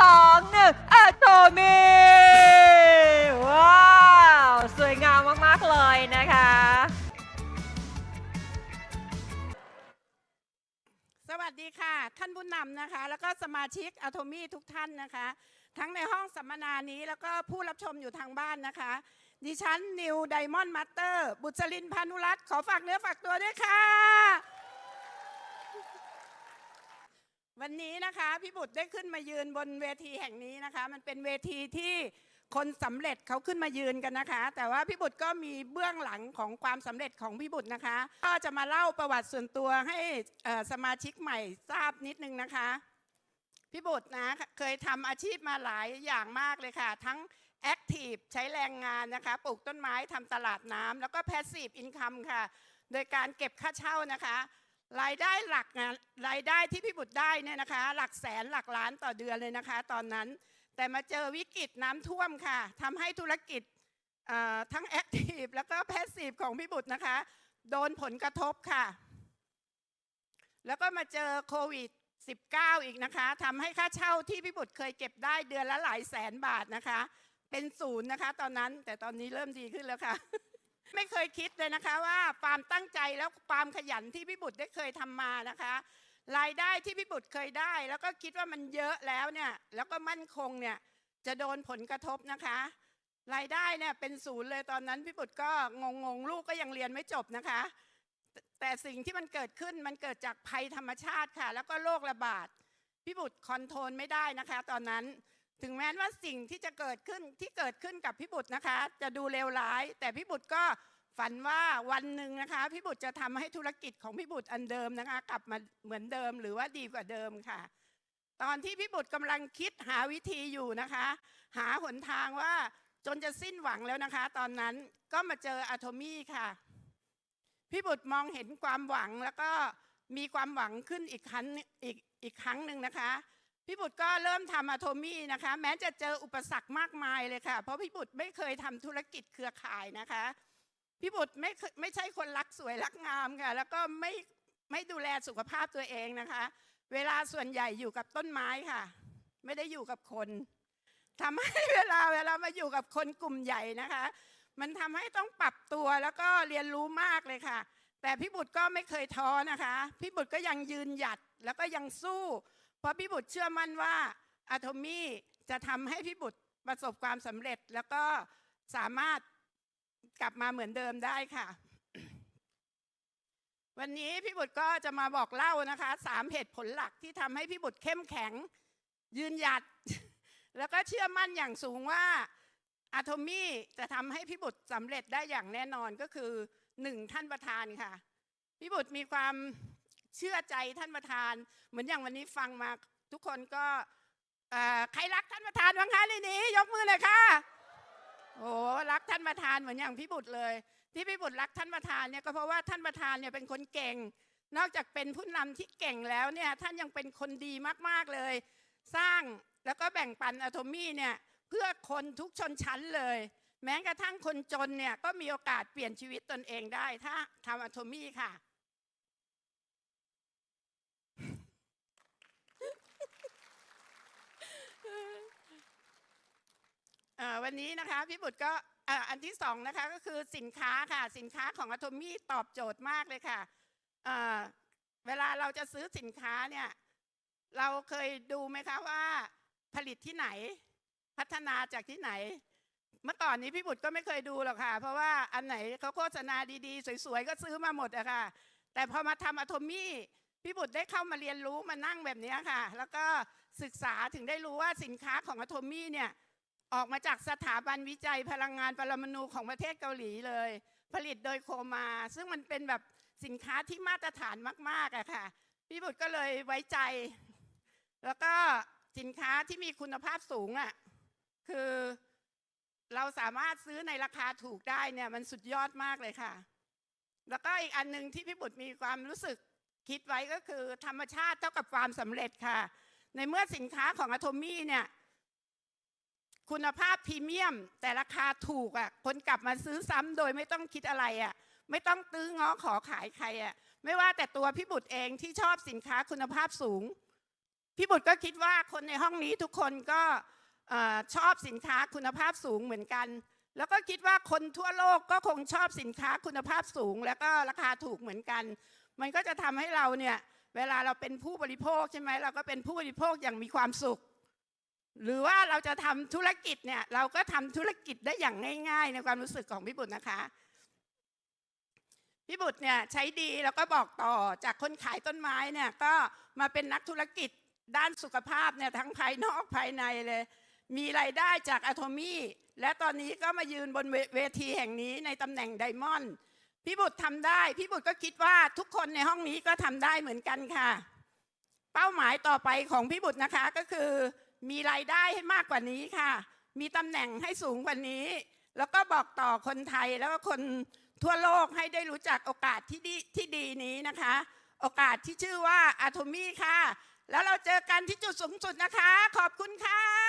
สองหนึ่งอะโตมีว้าว สวยงามมาก ๆ เลยนะคะสวัสดีค่ะ ท่านผู้นำนะคะ แล้วก็สมาชิกอะโทมี่ทุกท่านนะคะ ทั้งในห้องสัมมนานี้แล้วก็ผู้รับชมอยู่ทางบ้านนะคะ ดิฉันนิวไดมอนด์มาสเตอร์ บุษลินพานุรัตน์ขอฝากเนื้อฝากตัวด้วยค่ะ วันนี้นะคะพี่บุตรได้ขึ้นมายืนบนเวทีแห่งนี้นะคะ มันเป็นเวทีที่คนสำเร็จเขาขึ้นมายืนกันนะคะ แต่ว่าพี่บุตรก็มีเบื้องหลังของความสำเร็จของพี่บุตรนะคะ ก็จะมาเล่าประวัติส่วนตัวให้สมาชิกใหม่ทราบนิดนึงนะคะพี่บุตรนะเคยทำอาชีพมาหลายอย่างมากเลยค่ะ ทั้งแอคทีฟใช้แรงงานนะคะปลูกต้นไม้ทำตลาดน้ำแล้วก็แพสซีฟอินคัมค่ะ โดยการเก็บค่าเช่านะคะ รายได้หลักงานรายได้ที่พี่บุตรได้เนี่ยนะคะ หลักแสนหลักล้านต่อเดือนเลยนะคะ ตอนนั้น แต่มาเจอวิกฤตน้ำท่วมค่ะทำให้ธุรกิจทั้งแอคทีฟแล้วก็แพสซีฟของพี่บุตรนะคะ โดนผลกระทบค่ะ แล้วก็มาเจอโควิด 19 อีกนะคะทำให้ค่าเช่าที่พี่บุตรเคยเก็บได้เดือนละหลายแสนบาทนะคะ เป็นศูนย์นะคะ ตอนนั้นแต่ตอนนี้เริ่มดีขึ้นแล้วค่ะ ไม่เคยคิดเลยนะคะว่าความตั้งใจแล้วความขยันที่พี่บุตรได้เคยทำมานะคะ รายได้ที่พี่บุตรเคยได้ แล้วก็คิดว่ามันเยอะแล้วเนี่ยแล้วก็มั่นคงเนี่ยจะโดนผลกระทบนะคะ รายได้เนี่ยเป็นศูนย์เลยตอนนั้นพี่บุตรก็งงงๆลูกก็ยังเรียนไม่จบนะคะ แต่สิ่งที่มันเกิดขึ้นมันเกิดจากภัยธรรมชาติค่ะ แล้วก็โรคระบาดพี่บุตรคอนโทรลไม่ได้นะคะ ตอนนั้น ถึงแม้ว่าสิ่งที่จะเกิดขึ้นที่เกิดขึ้นกับพี่บุตรนะคะ จะดูเลวร้าย แต่พี่บุตรก็ฝันว่าวันหนึ่งนะคะพี่บุตรจะทำให้ธุรกิจของพี่บุตรอันเดิมนะคะ กลับมาเหมือนเดิมหรือว่าดีกว่าเดิมค่ะ ตอนที่พี่บุตรกำลังคิดหาวิธีอยู่นะคะ หาหนทางว่าจนจะสิ้นหวังแล้วนะคะ ตอนนั้นก็มาเจออะโทมี่ค่ะ พี่บุตรมองเห็นความหวังแล้วก็มีความหวังขึ้นอีกครั้งอีกอีกครั้งหนึ่งนะคะ พี่บุตรก็เริ่มทำอะโทมี่นะคะ แม้จะเจออุปสรรคมากมายเลยค่ะ เพราะพี่บุตรไม่เคยทำธุรกิจเครือข่ายนะคะ พี่บุตรไม่เคยไม่ใช่คนรักสวยรักงามค่ะ แล้วก็ไม่ไม่ดูแลสุขภาพตัวเองนะคะ เวลาส่วนใหญ่อยู่กับต้นไม้ค่ะ ไม่ได้อยู่กับคนทำให้เวลาเวลามาอยู่กับคนกลุ่มใหญ่นะคะ มันทำให้ต้องปรับตัวแล้วก็เรียนรู้มากเลยค่ะ แต่พี่บุตรก็ไม่เคยท้อนะคะ พี่บุตรก็ยังยืนหยัดแล้วก็ยังสู้ เพราะพี่บุตรเชื่อมั่นว่าอะโทมี่จะทำให้พี่บุตรประสบความสำเร็จแล้วก็สามารถกลับมาเหมือนเดิมได้ค่ะ วันนี้พี่บุตรก็จะมาบอกเล่านะคะสามเหตุผลหลักที่ทำให้พี่บุตรเข้มแข็ง ยืนหยัด แล้วก็เชื่อมั่นอย่างสูงว่าอะโทมี่จะทำให้พี่บุตรสำเร็จได้อย่างแน่นอนก็คือหนึ่งท่านประธานค่ะ พี่บุตรมีความ เชื่อใจท่านประธาน เหมือนอย่างวันนี้ฟังมาทุกคนก็ใครรักท่านประธานบ้างคะในนี้ยกมือเลยค่ะโอ้รักท่านประธานเหมือนอย่างพี่บุตรเลย ที่พี่บุตรรักท่านประธานเนี่ยก็เพราะว่าท่านประธานเนี่ยเป็นคนเก่ง นอกจากเป็นผู้นำที่เก่งแล้วเนี่ยท่านยังเป็นคนดีมากๆเลย สร้างแล้วก็แบ่งปันอะโทมี่เนี่ยเพื่อคนทุกชนชั้นเลย แม้กระทั่งคนจนเนี่ยก็มีโอกาสเปลี่ยนชีวิตตนเองได้ถ้าทำอะโทมี่ค่ะ เอ่อ วันนี้นะคะพี่บุตรก็อันที่สองนะคะก็คือสินค้าค่ะสินค้าของอะโทมี่ตอบโจทย์มากเลยค่ะเอ่อเวลาเราจะซื้อสินค้าเนี่ยเราเคยดูไหมคะว่า ผลิตที่ไหน พัฒนาจากที่ไหน เมื่อก่อนนี้พี่บุตรก็ไม่เคยดูหรอกค่ะ เพราะว่าอันไหนเขาโฆษณาดีๆ สวยๆ ก็ซื้อมาหมดอะค่ะ แต่พอมาทำอะโทมี่พี่บุตรได้เข้ามาเรียนรู้มานั่งแบบนี้ค่ะ แล้วก็ศึกษาถึงได้รู้ว่าสินค้าของอะโทมี่เนี่ย ออกมาจากสถาบันวิจัยพลังงานปรมาณูของประเทศเกาหลีเลย ผลิตโดยโคมา ซึ่งมันเป็นแบบสินค้าที่มาตรฐานมากๆอะค่ะ พี่บุตรก็เลยไว้ใจ แล้วก็สินค้าที่มีคุณภาพสูงอะคือเราสามารถซื้อในราคาถูกได้เนี่ยมันสุดยอดมากเลยค่ะ แล้วก็อีกอันหนึ่งที่พี่บุตรมีความรู้สึกคิดไว้ก็คือธรรมชาติเท่ากับความสำเร็จค่ะ ในเมื่อสินค้าของอะโทมี่เนี่ย คุณภาพพรีเมียม แต่ราคาถูกอะคนกลับมาซื้อซ้ำโดยไม่ต้องคิดอะไรอะไม่ต้องตื้อง้อขอขายใครอะไม่ว่าแต่ตัวพี่บุตรเองที่ชอบสินค้าคุณภาพสูง พี่บุตรก็คิดว่าคนในห้องนี้ทุกคนก็อชอบสินค้าคุณภาพสูงเหมือนกัน แล้วก็คิดว่าคนทั่วโลกก็คงชอบสินค้าคุณภาพสูง แล้วก็ราคาถูกเหมือนกัน มันก็จะทำให้เราเนี่ยเวลาเราเป็นผู้บริโภคใช่ไหมเราก็เป็นผู้บริโภคอย่างมีความสุข หรือว่าเราจะทำธุรกิจเนี่ยเราก็ทำธุรกิจได้อย่างง่าย ๆ ในความรู้สึกของพี่บุตรนะคะ พี่บุตรเนี่ยใช้ดีแล้วก็บอกต่อจากคนขายต้นไม้เนี่ยก็มาเป็นนักธุรกิจด้านสุขภาพเนี่ยทั้งภายนอกภายในเลย มีรายได้จากอะโทมี่และตอนนี้ก็มายืนบนเวเวทีแห่งนี้ในตำแหน่งไดมอนด์พี่บุตรทำได้ พี่บุตรก็คิดว่าทุกคนในห้องนี้ก็ทำได้เหมือนกันค่ะ เป้าหมายต่อไปของพี่บุตรนะคะก็คือ มีรายได้ให้มากกว่านี้ค่ะ มีตำแหน่งให้สูงกว่านี้ แล้วก็บอกต่อคนไทยแล้วก็คนทั่วโลกให้ได้รู้จักโอกาสที่ดีที่ดีนี้นะคะ โอกาสที่ชื่อว่าอะโทมี่ค่ะ แล้วเราเจอกันที่จุดสูงสุดนะคะ ขอบคุณค่ะ